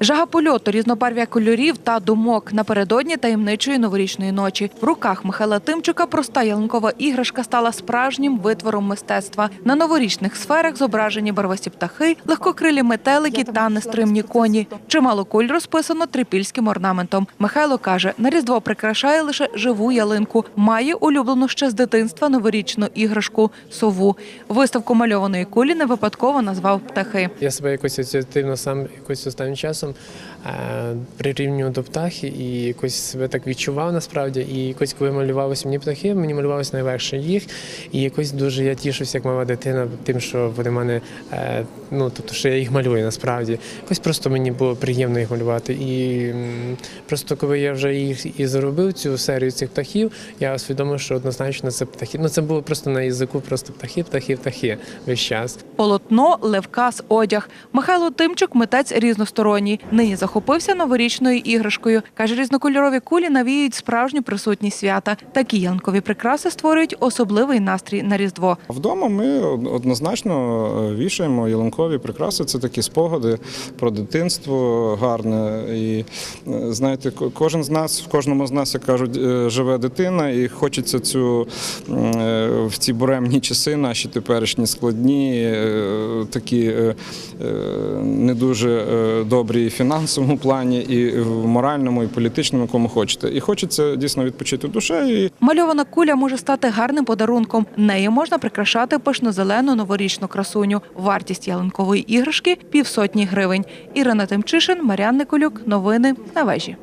Жага польоту, різнобарв'я кольорів та думок напередодні таємничої новорічної ночі. В руках Михайла Тимчука проста ялинкова іграшка стала справжнім витвором мистецтва. На новорічних сферах зображені барвисті птахи, легкокрилі метелики та нестримні коні. Чимало куль розписано трипільським орнаментом. Михайло каже, на різдво прикрашає лише живу ялинку. Має улюблену ще з дитинства новорічну іграшку сову. Виставку мальованої кулі не випадково назвав птахи. Я себе якось асоціативно сам якось останнім часом е, прирівнював до птахи і якось себе так відчував насправді. І якось, коли малювалися мені птахи, мені малювалося найлегше їх. І якось дуже я тішився, як мала дитина, тим, що вони мене, е, ну тобто, що я їх малюю насправді. Якось просто мені було приємно їх малювати. І просто коли я вже їх і заробив цю серію цих птахів, я усвідомив, що однозначно це птахи. Ну це було просто на язику, просто птахи, птахи, птахи весь час. Полотно, левкас, одяг. Михайло Тимчук митець різносторонній. Нині захопився новорічною іграшкою. Каже, різнокольорові кулі навіюють справжню присутність свята. Такі ялинкові прикраси створюють особливий настрій на різдво. Вдома ми однозначно е, вішаємо ялинкові прикраси. Це такі спогади про дитинство гарне. І е, знаєте, кожен з нас, в кожному з нас, як кажуть, е, живе дитина, і хочеться цю в ці буремні часи, наші теперішні складні, такі не дуже добрі фінансовому плані, і в моральному, і політичному, кому хочете. І хочеться дійсно відпочити душею. Мальована куля може стати гарним подарунком. Нею можна прикрашати пишнозелену новорічну красуню. Вартість ялинкової іграшки півсотні гривень. Ірина Тимчишин, Маріан Николюк. Новини на вежі.